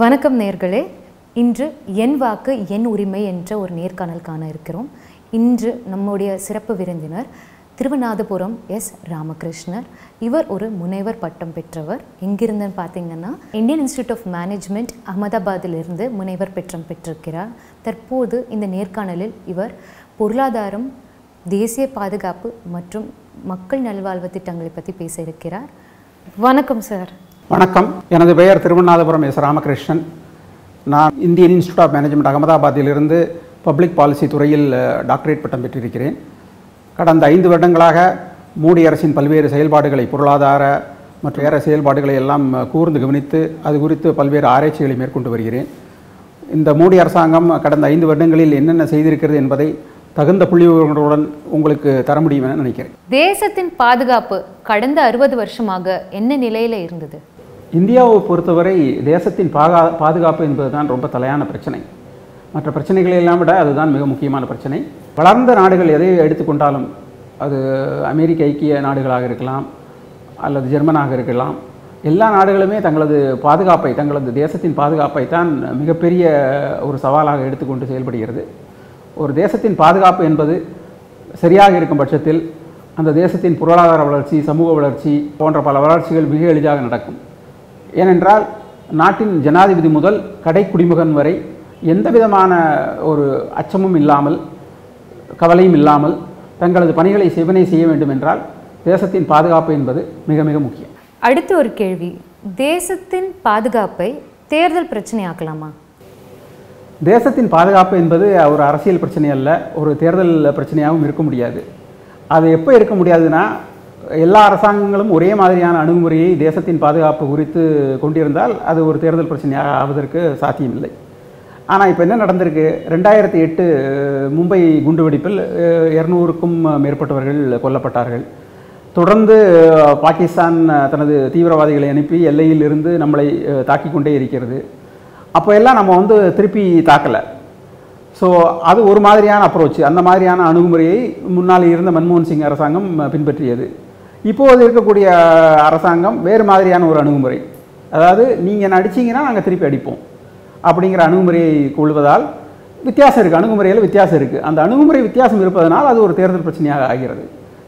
வணக்கம் நேர்களே. இன்று என் வாக்கு என் உரிமை என்ற ஒரு நேர்காணல் காண இருக்கிறோம். இன்று நம்முடைய சிறப்பு விருந்தினர் திருவநாதபுரம் எஸ். ராமகிருஷ்ணர். இவர் ஒரு முனைவர் பட்டம் பெற்றவர். எங்கிருந்துன்னு பார்த்தீங்கன்னா இந்தியன் இன்ஸ்டியூட் ஆஃப் மேனேஜ்மெண்ட் அகமதாபாத்திலிருந்து முனைவர் பட்டம் பெற்றிருக்கிறார். தற்போது இந்த நேர்காணலில் இவர் பொருளாதாரம் தேசிய பாதுகாப்பு மற்றும் மக்கள் நல்வாழ்வு திட்டங்களை பற்றி பேச இருக்கிறார். வணக்கம் சார். வணக்கம். எனது பெயர் திருவண்ணாதபுரம் எஸ் ராமகிருஷ்ணன். நான் இந்தியன் இன்ஸ்டியூட் ஆஃப் மேனேஜ்மெண்ட் அகமதாபாத்திலிருந்து பப்ளிக் பாலிசி துறையில் டாக்டரேட் பட்டம் பெற்றிருக்கிறேன். கடந்த ஐந்து வருடங்களாக மோடி அரசின் பல்வேறு செயல்பாடுகளை பொருளாதார மற்றும் வேறு செயல்பாடுகளை எல்லாம் கூர்ந்து கவனித்து அது குறித்து பல்வேறு ஆராய்ச்சிகளை மேற்கொண்டு வருகிறேன். இந்த மோடி அரசாங்கம் கடந்த ஐந்து வருடங்களில் என்னென்ன செய்திருக்கிறது என்பதை தகுந்த புள்ளிவிவரங்களுடன் உங்களுக்கு தர முடியும் என நினைக்கிறேன். தேசத்தின் பாதுகாப்பு கடந்த அறுபது வருஷமாக என்ன நிலையில் இருந்தது? இந்தியாவை பொறுத்தவரை தேசத்தின் பாகா பாதுகாப்பு என்பது தான் ரொம்ப தலையான பிரச்சனை. மற்ற பிரச்சனைகளை எல்லாம் விட அதுதான் மிக முக்கியமான பிரச்சனை. வளர்ந்த நாடுகள் எதை எடுத்துக்கொண்டாலும் அது அமெரிக்க ஐக்கிய நாடுகளாக இருக்கலாம் அல்லது ஜெர்மனாக இருக்கலாம். எல்லா நாடுகளுமே தங்களது பாதுகாப்பை தங்களது தேசத்தின் பாதுகாப்பை தான் மிகப்பெரிய ஒரு சவாலாக எடுத்துக்கொண்டு செயல்படுகிறது. ஒரு தேசத்தின் பாதுகாப்பு என்பது சரியாக இருக்கும் பட்சத்தில் அந்த தேசத்தின் பொருளாதார வளர்ச்சி சமூக வளர்ச்சி போன்ற பல வளர்ச்சிகள் மிக எளிதாக நடக்கும். ஏனென்றால் நாட்டின் ஜனாதிபதி முதல் கடை குடிமகன் வரை எந்த விதமான ஒரு அச்சமும் இல்லாமல் கவலையும் இல்லாமல் தங்களது பணிகளை செவனை செய்ய வேண்டும் என்றால் தேசத்தின் பாதுகாப்பு என்பது மிக மிக முக்கியம். அடுத்து ஒரு கேள்வி. தேசத்தின் பாதுகாப்பை தேர்தல் பிரச்சனையாக்கலாமா? தேசத்தின் பாதுகாப்பு என்பது ஒரு அரசியல் பிரச்சனை அல்ல ஒரு தேர்தல் பிரச்சனையாகவும் இருக்க முடியாது. அது எப்போ இருக்க முடியாதுன்னா எல்லா அரசாங்கங்களும் ஒரே மாதிரியான அணுகுமுறையை தேசத்தின் பாதுகாப்பு குறித்து கொண்டிருந்தால் அது ஒரு தேர்தல் பிரச்சனையாக ஆவதற்கு சாத்தியமில்லை. ஆனால் இப்போ என்ன நடந்திருக்கு? ரெண்டாயிரத்தி எட்டு மும்பை குண்டுவெடிப்பில் இரநூறுக்கும் மேற்பட்டவர்கள் கொல்லப்பட்டார்கள். தொடர்ந்து பாகிஸ்தான் தனது தீவிரவாதிகளை அனுப்பி எல்லையில் இருந்து நம்மளை தாக்கி கொண்டே இருக்கிறது. அப்போ எல்லாம் நம்ம வந்து திருப்பி தாக்கலை. ஸோ அது ஒரு மாதிரியான அப்ரோச் அந்த மாதிரியான அணுகுமுறையை முன்னால் இருந்த மன்மோகன் சிங் அரசாங்கம் பின்பற்றியது. இப்போது இருக்கக்கூடிய அரசாங்கம் வேறு மாதிரியான ஒரு அணுகுமுறை. அதாவது நீங்கள் நடிச்சிங்கன்னா நாங்கள் திருப்பி அடிப்போம். அப்படிங்கிற அணுகுமுறையை கொள்வதால் வித்தியாசம் இருக்குது அணுகுமுறையில் வித்தியாசம் இருக்குது அந்த அணுகுமுறை வித்தியாசம் இருப்பதனால் அது ஒரு தேர்தல் பிரச்சனையாக ஆகிறது.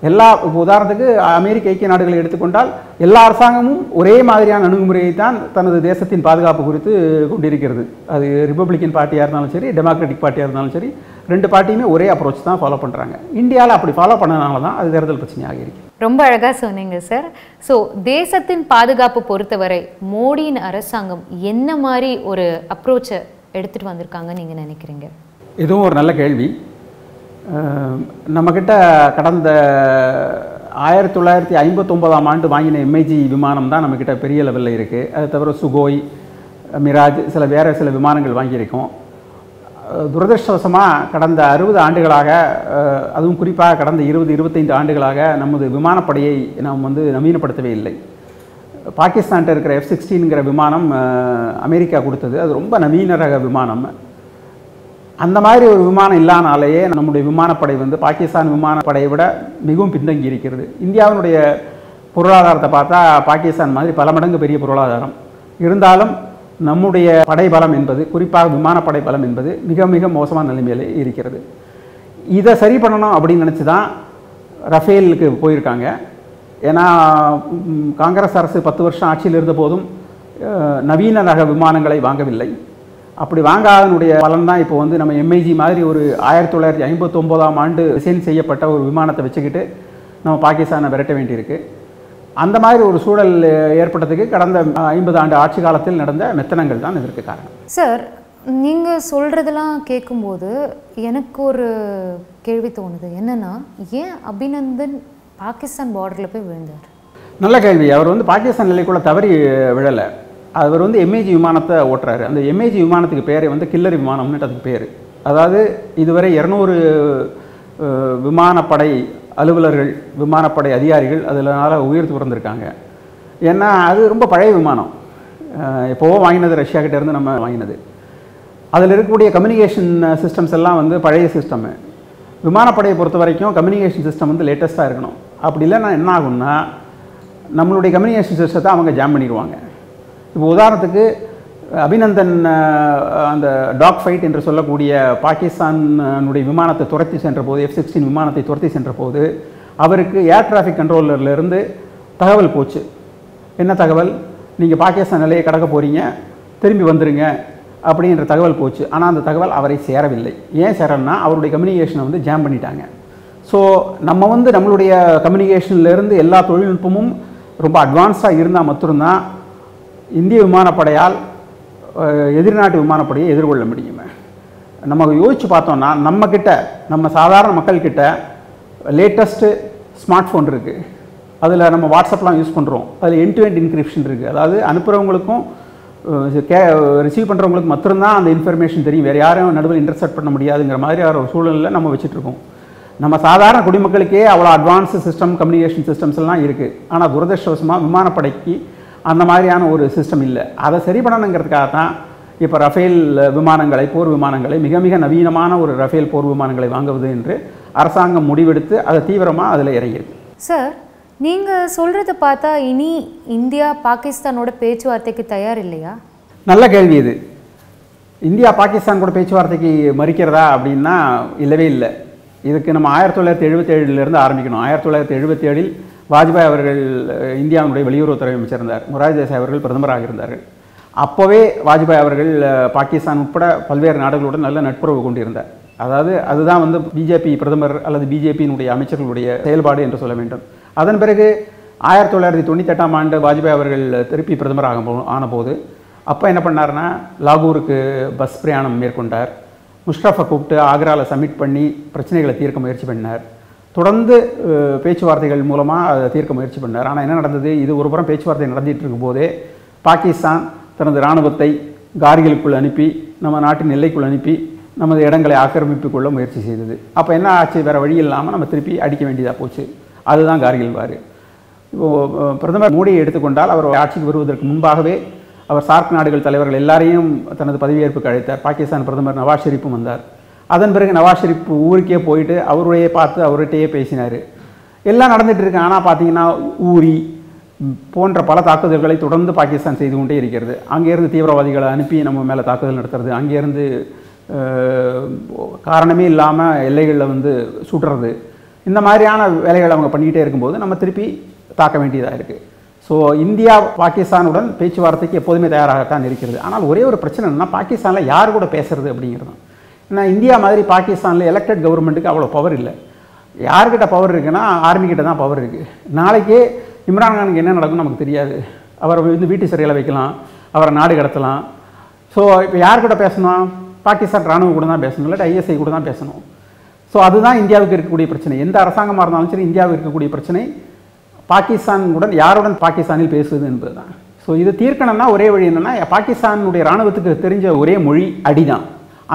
எல்லா இப்போ உதாரணத்துக்கு அமெரிக்க ஐக்கிய நாடுகளை எடுத்துக்கொண்டால் எல்லா அரசாங்கமும் ஒரே மாதிரியான அணுகுமுறையை தான் தனது தேசத்தின் பாதுகாப்பு குறித்து கொண்டிருக்கிறது. அது ரிப்பப்ளிக்கன் பார்ட்டியாக இருந்தாலும் சரி டெமோக்ராட்டிக் பார்ட்டியாக இருந்தாலும் சரி ரெண்டு பார்ட்டியுமே ஒரே அப்ரோச் தான் ஃபாலோ பண்ணுறாங்க இந்தியாவில் அப்படி ஃபாலோ பண்ணனால தான் அது தேர்தல் பிரச்சனையாக இருக்குது ரொம்ப அழகாக சொன்னீங்க சார் ஸோ தேசத்தின் பாதுகாப்பு பொறுத்தவரை மோடியின் அரசாங்கம் என்ன மாதிரி ஒரு அப்ரோச்சை எடுத்துகிட்டு வந்திருக்காங்கன்னு நீங்கள் நினைக்கிறீங்க? இதுவும் ஒரு நல்ல கேள்வி. நம்மக்கிட்ட கடந்த ஆயிரத்தி தொள்ளாயிரத்தி ஐம்பத்தொம்போதாம் ஆண்டு வாங்கின எம்ஐஜி விமானம் தான் நம்மக்கிட்ட பெரிய லெவலில் இருக்குது அது தவிர சுகோய் மிராஜ் சில வேறு சில விமானங்கள் வாங்கியிருக்கோம். துரதிருஷ்டவசமாக கடந்த அறுபது ஆண்டுகளாக அதுவும் குறிப்பாக கடந்த இருபது இருபத்தைந்து ஆண்டுகளாக நமது விமானப்படையை நாம் வந்து நவீனப்படுத்தவே இல்லை. பாகிஸ்தான்கிட்ட இருக்கிற எஃப் சிக்ஸ்டீன்கிற விமானம் அமெரிக்கா கொடுத்தது. அது ரொம்ப நவீன ரக விமானம். அந்த மாதிரி ஒரு விமானம் இல்லானாலேயே நம்முடைய விமானப்படை வந்து பாகிஸ்தான் விமானப்படையை விட மிகவும் பின்தங்கி இருக்கிறது. இந்தியாவினுடைய பொருளாதாரத்தை பார்த்தா பாகிஸ்தான் மாதிரி பல மடங்கு பெரிய பொருளாதாரம். இருந்தாலும் நம்முடைய படை பலம் என்பது குறிப்பாக விமானப்படை பலம் என்பது மிக மிக மோசமான நிலைமையிலே இருக்கிறது. இதை சரி பண்ணணும் அப்படின்னு நினச்சி தான் ரஃபேலுக்கு போயிருக்காங்க. ஏன்னா காங்கிரஸ் அரசு பத்து வருஷம் ஆட்சியில் இருந்த போதும் நவீன ரக விமானங்களை வாங்கவில்லை. அப்படி வாங்காதனுடைய பலன் தான் இப்போ வந்து நம்ம எம்ஐஜி மாதிரி ஒரு ஆயிரத்தி தொள்ளாயிரத்தி ஐம்பத்தொம்போதாம் ஆண்டு டிசைன் செய்யப்பட்ட ஒரு விமானத்தை வச்சுக்கிட்டு நம்ம பாகிஸ்தானை விரட்ட வேண்டியிருக்கு. அந்த மாதிரி ஒரு சூழல் ஏற்பட்டதுக்கு கடந்த ஐம்பது ஆண்டு ஆட்சி காலத்தில் நடந்த மெத்தனங்கள் தான் இதற்கு காரணம். சார் நீங்க சொல்றதெல்லாம் கேட்கும்போது எனக்கு ஒரு கேள்வி தோணுது. என்னன்னா ஏன் அபிநந்தன் பாகிஸ்தான் பார்டர்ல போய் விழுந்தார்? நல்ல கேள்வி. அவர் வந்து பாகிஸ்தான் எல்லைக்குள்ள தவறி விழலை. அவர் வந்து எம்ஏஜி விமானத்தை ஓட்டுறாரு. அந்த எம்ஏஜி விமானத்துக்கு பேரே வந்து கில்லர் விமானம்னு அதுக்கு பேர். அதாவது இதுவரை இரநூறு விமானப்படை அலுவலர்கள் விமானப்படை அதிகாரிகள் அதனால உயிர் துறந்திருக்காங்க. ஏன்னா அது ரொம்ப பழைய விமானம். எப்போவோ வாங்கினது ரஷ்யா இருந்து நம்ம வாங்கினது. அதில் இருக்கக்கூடிய கம்யூனிகேஷன் சிஸ்டம்ஸ் எல்லாம் வந்து பழைய சிஸ்டமு விமானப்படையை பொறுத்த வரைக்கும் கம்யூனிகேஷன் சிஸ்டம் வந்து லேட்டஸ்ட்டாக இருக்கணும். அப்படி இல்லைன்னா என்ன ஆகும்னா நம்மளுடைய கம்யூனிகேஷன் சிஸ்டத்தை அவங்க ஜாம் பண்ணிடுவாங்க. இப்போ உதாரணத்துக்கு அபிநந்தன் அந்த டாக் ஃபைட் என்று சொல்லக்கூடிய பாகிஸ்தானுடைய விமானத்தை துரத்தி சென்ற போது எஃப் சிக்ஸ்டீன் விமானத்தை துரத்தி சென்ற போது அவருக்கு ஏர் டிராஃபிக் கண்ட்ரோலர்லேருந்து தகவல் போச்சு. என்ன தகவல்? நீங்கள் பாகிஸ்தான் நிலையை கடக்க போகிறீங்க திரும்பி வந்துடுங்க அப்படின்ற தகவல் போச்சு. ஆனால் அந்த தகவல் அவரை சேரவில்லை. ஏன் சேரலன்னா அவருடைய கம்யூனிகேஷனை வந்து ஜாம் பண்ணிட்டாங்க. ஸோ நம்ம வந்து நம்மளுடைய கம்யூனிகேஷன்லேருந்து எல்லா தொழில்நுட்பமும் ரொம்ப அட்வான்ஸாக இருந்தால் மட்டும்தான் இந்திய விமானப்படையால் எதிர்நாட்டு விமானப்படையை எதிர்கொள்ள முடியுமே? நம்ம யோசித்து பார்த்தோம்னா நம்ம நம்ம சாதாரண மக்கள்கிட்ட லேட்டஸ்ட்டு ஸ்மார்ட் ஃபோன் இருக்குது அதில் நம்ம வாட்ஸ்அப்லாம் யூஸ் பண்ணுறோம் அதில் என் டு எண்ட் இன்கிரிப்ஷன் இருக்குது அதாவது அனுப்புகிறவங்களுக்கும் கே ரிசீவ் பண்ணுறவங்களுக்கு மட்டும்தான் அந்த இன்ஃபர்மேஷன் தெரியும். வேறு யாரும் நடுவில் இன்டர்செப்ட் பண்ண முடியாதுங்கிற மாதிரி ஒரு சூழலில் நம்ம வச்சுட்ருக்கோம். நம்ம சாதாரண குடிமக்களுக்கே அவ்வளோ அட்வான்ஸு சிஸ்டம் கம்யூனிகேஷன் சிஸ்டம்ஸ் எல்லாம் இருக்குது ஆனால் துரதிருஷ்டவசமாக விமானப்படைக்கு அந்த மாதிரியான ஒரு சிஸ்டம் இல்லை. அதை சரி பண்ணணுங்கிறதுக்காக தான் இப்போ ரஃபேல் விமானங்களை போர் விமானங்களை மிக மிக நவீனமான ஒரு ரஃபேல் போர் விமானங்களை வாங்குவது என்று அரசாங்கம் முடிவெடுத்து அதை தீவிரமாக அதில் இறங்கியிருக்கு. சார் நீங்கள் சொல்கிறத பார்த்தா இனி இந்தியா பாகிஸ்தானோட பேச்சுவார்த்தைக்கு தயார் இல்லையா நல்ல கேள்வி இது. இந்தியா பாகிஸ்தான் கூட பேச்சுவார்த்தைக்கு மறிக்கிறதா அப்படின்னா இல்லவே இல்லை. இதுக்கு நம்ம ஆயிரத்தி தொள்ளாயிரத்தி எழுபத்தேழுலேருந்து ஆரம்பிக்கணும். ஆயிரத்தி தொள்ளாயிரத்தி எழுபத்தேழில் வாஜ்பாய் அவர்கள் இந்தியாவினுடைய வெளியுறவுத்துறை அமைச்சர் இருந்தார் மொராஜ் தேசாய் அவர்கள் பிரதமராக இருந்தார்கள் அப்போவே வாஜ்பாய் அவர்கள் பாகிஸ்தான் உட்பட பல்வேறு நாடுகளுடன் நல்ல நட்புறவு கொண்டிருந்தார். அதாவது அதுதான் வந்து பிஜேபி பிரதமர் அல்லது பிஜேபியினுடைய அமைச்சர்களுடைய செயல்பாடு என்று சொல்ல வேண்டும். அதன் பிறகு ஆயிரத்தி தொள்ளாயிரத்தி தொண்ணூத்தெட்டாம் ஆண்டு வாஜ்பாய் அவர்கள் திருப்பி பிரதமராக போ- ஆனபோது அப்போ என்ன பண்ணாருன்னா லாகூருக்கு பஸ் பிரயாணம் மேற்கொண்டார். முஷ்ரஃபை கூப்பிட்டு ஆக்ராவில் சப்மிட் பண்ணி பிரச்சனைகளை தீர்க்க முயற்சி பண்ணார். தொடர்ந்து பேச்சுவார்த்தைகள் மூலமாக அதை தீர்க்க முயற்சி பண்ணார். ஆனால் என்ன நடந்தது? இது ஒரு புறம் பேச்சுவார்த்தை நடந்துகிட்டு இருக்கும்போதே பாகிஸ்தான் தனது இராணுவத்தை கார்கிலுக்குள் அனுப்பி நம்ம நாட்டின் எல்லைக்குள் அனுப்பி நமது இடங்களை ஆக்கிரமிப்பு கொள்ள முயற்சி செய்தது. அப்போ என்ன ஆச்சு? வேறு வழி இல்லாமல் நம்ம திருப்பி அடிக்க வேண்டியதாக போச்சு. அதுதான் கார்கில் வார் இப்போது பிரதமர் மோடியை எடுத்துக்கொண்டால் அவர் ஆட்சிக்கு வருவதற்கு முன்பாகவே அவர் சார்க் நாடுகள் தலைவர்கள் எல்லாரையும் தனது பதவியேற்புக்கு அழைத்தார். பாகிஸ்தான் பிரதமர் நவாஸ் ஷெரீப்பும் வந்தார். அதன் பிறகு நவாஸ் ஷெரீப் ஊருக்கே போயிட்டு அவருடைய பார்த்து அவர்கிட்டயே பேசினார். எல்லாம் நடந்துகிட்டு இருக்கு. ஆனால் பார்த்தீங்கன்னா ஊரி போன்ற பல தாக்குதல்களை தொடர்ந்து பாகிஸ்தான் செய்து கொண்டே இருக்கிறது. அங்கேருந்து தீவிரவாதிகளை அனுப்பி நம்ம மேலே தாக்குதல் நடத்துறது. அங்கேருந்து காரணமே இல்லாமல் எல்லைகளில் வந்து சுடுறது இந்த மாதிரியான வேலைகளை அவங்க பண்ணிக்கிட்டே இருக்கும்போது நம்ம திருப்பி தாக்க வேண்டியதாக இருக்குது ஸோ இந்தியா பாகிஸ்தானுடன் பேச்சுவார்த்தைக்கு எப்போதுமே தயாராகத்தான் இருக்கிறது. ஆனால் ஒரே ஒரு பிரச்சனை என்னன்னா பாகிஸ்தானில் யார் கூட பேசுறது அப்படிங்கிறது தான் ஏன்னா இந்தியா மாதிரி பாகிஸ்தானில் எலெக்டட் கவர்மெண்ட்டுக்கு அவ்வளோ பவர் இல்லை. யார்கிட்ட பவர் இருக்குன்னா ஆர்மிக்கிட்ட தான் பவர் இருக்குது நாளைக்கே இம்ரான்கானுக்கு என்ன நடக்கும்னு நமக்கு தெரியாது. அவரை வந்து வீட்டு சிறையில் வைக்கலாம் அவரை நாடு கடத்தலாம். ஸோ இப்போ யார் கூட பேசணும்? பாகிஸ்தான் ராணுவம் கூட தான் பேசணும் இல்லாட்டி ஐஎஸ்ஐ கூட தான் பேசணும். ஸோ அதுதான் இந்தியாவுக்கு இருக்கக்கூடிய பிரச்சனை. எந்த அரசாங்கமாக இருந்தாலும் சரி இந்தியாவுக்கு இருக்கக்கூடிய பிரச்சனை பாகிஸ்தானுடன் யாருடன் பாகிஸ்தானில் பேசுவது என்பது தான் ஸோ இதை தீர்க்கணும்னா ஒரே வழி என்னென்னா பாகிஸ்தானுடைய ராணுவத்துக்கு தெரிஞ்ச ஒரே மொழி அடிதான்.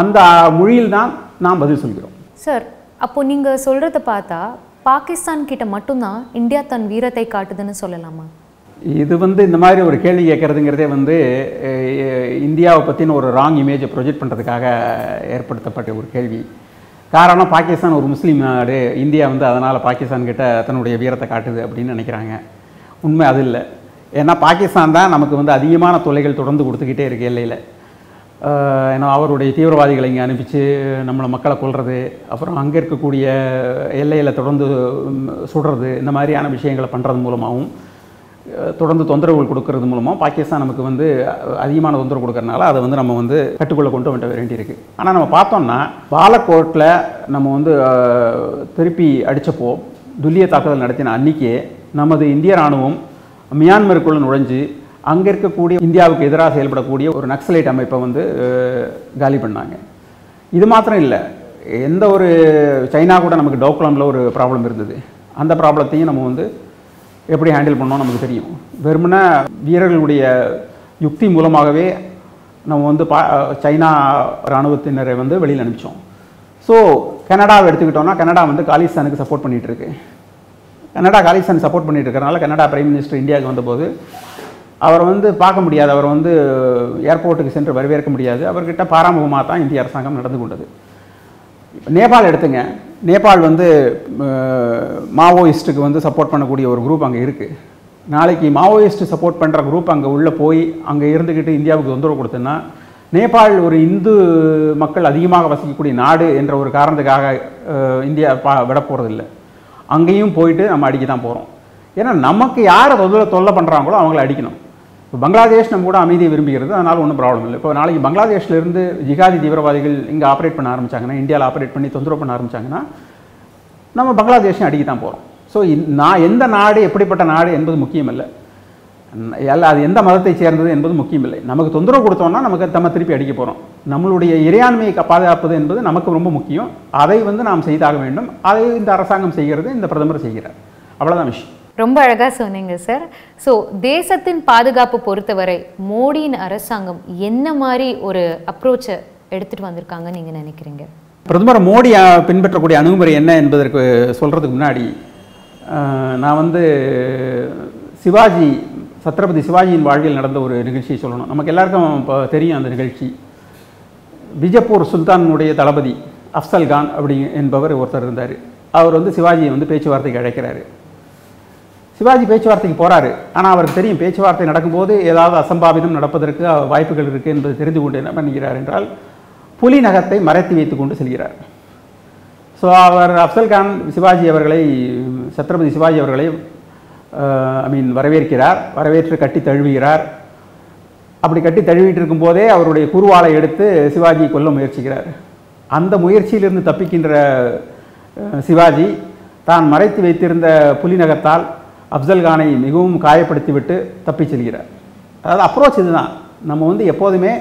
அந்த மொழியில் தான் நாம் பதில் சொல்கிறோம். சார் அப்போ நீங்கள் சொல்கிறத பார்த்தா பாகிஸ்தான் கிட்ட மட்டும்தான் இந்தியா தன் வீரத்தை காட்டுதுன்னு சொல்லலாமா? இது வந்து இந்த மாதிரி ஒரு கேள்வி கேட்குறதுங்கிறதே வந்து இந்தியாவை பற்றின ஒரு ராங் இமேஜை ப்ரொஜெக்ட் பண்ணுறதுக்காக ஏற்படுத்தப்பட்ட ஒரு கேள்வி. காரணம் பாகிஸ்தான் ஒரு முஸ்லீம் நாடு. இந்தியா வந்து அதனால் பாகிஸ்தான் கிட்ட தன்னுடைய வீரத்தை காட்டுது அப்படின்னு நினைக்கிறாங்க. உண்மை அது இல்லை. ஏன்னா பாகிஸ்தான் தான் நமக்கு வந்து அதிகமான தொல்லைகள் தொடர்ந்து கொடுத்துக்கிட்டே இருக்கு எல்லையில். ஏன்னா அவருடைய தீவிரவாதிகளை இங்கே அனுப்பிச்சு நம்மளை மக்களை கொள்வது அப்புறம் அங்கே இருக்கக்கூடிய எல்லையில் தொடர்ந்து சுடுறது இந்த மாதிரியான விஷயங்களை பண்ணுறது மூலமாகவும் தொடர்ந்து தொந்தரவுகள் கொடுக்கறது மூலமாக பாகிஸ்தான் நமக்கு வந்து அதிகமான தொந்தரவு கொடுக்கறனால அதை வந்து நம்ம வந்து கட்டுக்குள்ளே கொண்டு வர வேண்டியிருக்கு. ஆனால் நம்ம பார்த்தோம்னா பாலக்கோட்டில் நம்ம வந்து திருப்பி அடித்தப்போ துல்லிய தாக்குதல் நடத்தின அன்னைக்கே நமது இந்திய ராணுவம் மியான்மருக்குள்ள நுழைஞ்சு அங்கே இருக்கக்கூடிய இந்தியாவுக்கு எதிராக செயல்படக்கூடிய ஒரு நக்சலைட் அமைப்பை வந்து காலி பண்ணாங்க. இது மாத்திரம் இல்லை எந்த ஒரு சைனா கூட நமக்கு டோக்லாமில் ஒரு ப்ராப்ளம் இருந்தது. அந்த ப்ராப்ளத்தையும் நம்ம வந்து எப்படி ஹேண்டில் பண்ணோம் நமக்கு தெரியும். வெறுமனா வீரர்களுடைய யுக்தி மூலமாகவே நம்ம வந்து பா சைனா இராணுவத்தினரை வந்து வெளியில் அனுப்பிச்சோம். ஸோ கனடாவை எடுத்துக்கிட்டோம்னா கனடா வந்து காலிஸ்தானுக்கு சப்போர்ட் பண்ணிகிட்ருக்கு கனடா காலிஸ்தான் சப்போர்ட் பண்ணிட்டு இருக்கிறனால கனடா பிரைம் மினிஸ்டர் இந்தியாவுக்கு வந்தபோது அவரை வந்து பார்க்க முடியாது. அவர் வந்து ஏர்போர்ட்டுக்கு சென்று வரவேற்க முடியாது. அவர்கிட்ட பாராமுகமாக தான் இந்திய அரசாங்கம் நடந்து கொண்டது. நேபாள் எடுத்துங்க. நேபாள் வந்து மாவோயிஸ்ட்டுக்கு வந்து சப்போர்ட் பண்ணக்கூடிய ஒரு குரூப் அங்கே இருக்குது நாளைக்கு மாவோயிஸ்ட்டு சப்போர்ட் பண்ணுற குரூப் அங்கே உள்ளே போய் அங்கே இருந்துக்கிட்டு இந்தியாவுக்கு தொந்தரவு கொடுத்தோன்னா நேபாள் ஒரு இந்து மக்கள் அதிகமாக வசிக்கக்கூடிய நாடு என்ற ஒரு காரணத்துக்காக இந்தியா பா விட போகிறதில்ல அங்கேயும் போயிட்டு நம்ம அடிக்க தான் போகிறோம் ஏன்னா நமக்கு யாரை தொல்லை தொல்லை பண்ணுறாங்களோ அவங்கள அடிக்கணும். இப்போ பங்களாதேஷ் நம்ம கூட அமைதியை விரும்புகிறது அதனால் ஒன்றும் ப்ராப்ளம் இல்லை. இப்போ நாளைக்கு பங்களாதேஷ்லேருந்து ஜிகாதி தீவிரவாதிகள் இங்கே ஆப்ரேட் பண்ண ஆரம்பிச்சாங்கன்னா இந்தியாவில் ஆப்ரேட் பண்ணி தொந்தரவு பண்ண ஆரம்பிச்சாங்கன்னா நம்ம பங்களாதேஷையும் அடிக்க தான் போகிறோம் ஸோ நான் எந்த நாடு எப்படிப்பட்ட நாடு என்பது முக்கியமில்லை. எல்லா அது எந்த மதத்தை சேர்ந்தது என்பது முக்கியமில்லை. நமக்கு தொந்தரவு கொடுத்தோம்னா நமக்கு நம்ம திருப்பி அடிக்க போகிறோம் நம்மளுடைய இறையாண்மையை பாதுகாப்பது என்பது நமக்கு ரொம்ப முக்கியம். அதை வந்து நாம் செய்தாக வேண்டும். அதை இந்த அரசாங்கம் செய்கிறது இந்த பிரதமர் செய்கிறார். அவ்வளோதான் விஷயம். ரொம்ப அழகாக சொன்னீங்க சார் ஸோ தேசத்தின் பாதுகாப்பு பொறுத்தவரை மோடியின் அரசாங்கம் என்ன மாதிரி ஒரு அப்ரோச்சை எடுத்துகிட்டு வந்திருக்காங்கன்னு நீங்கள் நினைக்கிறீங்க? பிரதமர் மோடி பின்பற்றக்கூடிய அணுகுமுறை என்ன என்பதற்கு சொல்கிறதுக்கு முன்னாடி நான் வந்து சிவாஜி சத்ரபதி சிவாஜியின் வாழ்வில் நடந்த ஒரு நிகழ்ச்சியை சொல்லணும். நமக்கு எல்லாருக்கும் இப்போ தெரியும் அந்த நிகழ்ச்சி. பிஜப்பூர் சுல்தானுடைய தளபதி அஃப்சல் கான் அப்படி என்பவர் ஒருத்தர் இருந்தார். அவர் வந்து சிவாஜியை வந்து பேச்சுவார்த்தைக்கு அழைக்கிறாரு. சிவாஜி பேச்சுவார்த்தைக்கு போகிறாரு ஆனால் அவருக்கு தெரியும் பேச்சுவார்த்தை நடக்கும்போது ஏதாவது அசம்பாவிதம் நடப்பதற்கு வாய்ப்புகள் இருக்குது என்பது தெரிந்து கொண்டு என்ன பண்ணுகிறார் என்றால் புலி நகத்தை மறைத்து வைத்து கொண்டு செல்கிறார். ஸோ அவர் அப்சல் கான் சிவாஜி அவர்களை சத்ரபதி சிவாஜி அவர்களை ஐ மீன் வரவேற்கிறார். வரவேற்று கட்டி தழுவுகிறார். அப்படி கட்டி தழுவிட்டு இருக்கும்போதே அவருடைய குருவாலை எடுத்து சிவாஜி கொல்ல முயற்சிக்கிறார். அந்த முயற்சியிலிருந்து தப்பிக்கின்ற சிவாஜி தான் மறைத்து வைத்திருந்த புலிநகத்தால் அப்சல் கானை மிகவும் காயப்படுத்திவிட்டு தப்பிச் செல்கிறார். அதாவது அப்ரோச் இதுதான். நம்ம வந்து எப்போதுமே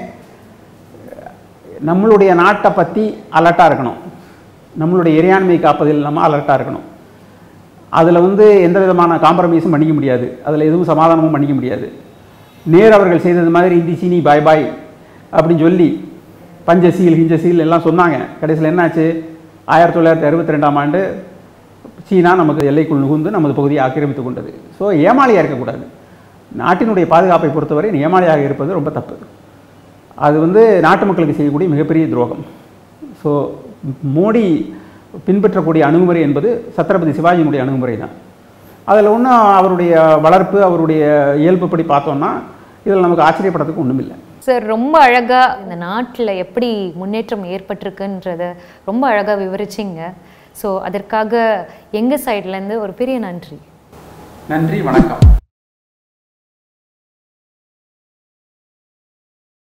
நம்மளுடைய நாட்டை பற்றி அலர்ட்டாக இருக்கணும். நம்மளுடைய இறையாண்மை காப்பதில் நம்ம அலர்ட்டாக இருக்கணும். அதில் வந்து எந்த விதமான காம்ப்ரமைஸும் பண்ணிக்க முடியாது. அதில் எதுவும் சமாதானமும் பண்ணிக்க முடியாது. நேர் அவர்கள் செய்தது மாதிரி இந்தி சீனி பாய் பாய் அப்படின்னு சொல்லி பஞ்சசீல் ஹிஞ்சசீல் எல்லாம் சொன்னாங்க. கடைசியில் என்னாச்சு? ஆயிரத்தி தொள்ளாயிரத்தி அறுபத்தி ரெண்டாம் ஆண்டு சீனா நமக்கு எல்லைக்குள் நுகுந்து நமது பகுதியை ஆக்கிரமித்து கொண்டது. ஸோ ஏமாளியாக இருக்கக்கூடாது. நாட்டினுடைய பாதுகாப்பை பொறுத்தவரை ஏமாளியாக இருப்பது ரொம்ப தப்பு. அது வந்து நாட்டு மக்களுக்கு செய்யக்கூடிய மிகப்பெரிய துரோகம். ஸோ மோடி பின்பற்றக்கூடிய அணுகுமுறை என்பது சத்ரபதி சிவாஜியினுடைய அணுகுமுறை தான். அதில் ஒன்றும் அவருடைய வளர்ப்பு அவருடைய இயல்புப்படி பார்த்தோம்னா இதில் நமக்கு ஆச்சரியப்படுறதுக்கு ஒன்றும் இல்லை. சார் ரொம்ப அழகாக இந்த நாட்டில் எப்படி முன்னேற்றம் ஏற்பட்டிருக்குன்றத ரொம்ப அழகாக விவரிச்சிங்க. ஸோ அதற்காக எங்கள் சைட்லேருந்து ஒரு பெரிய நன்றி. நன்றி வணக்கம்.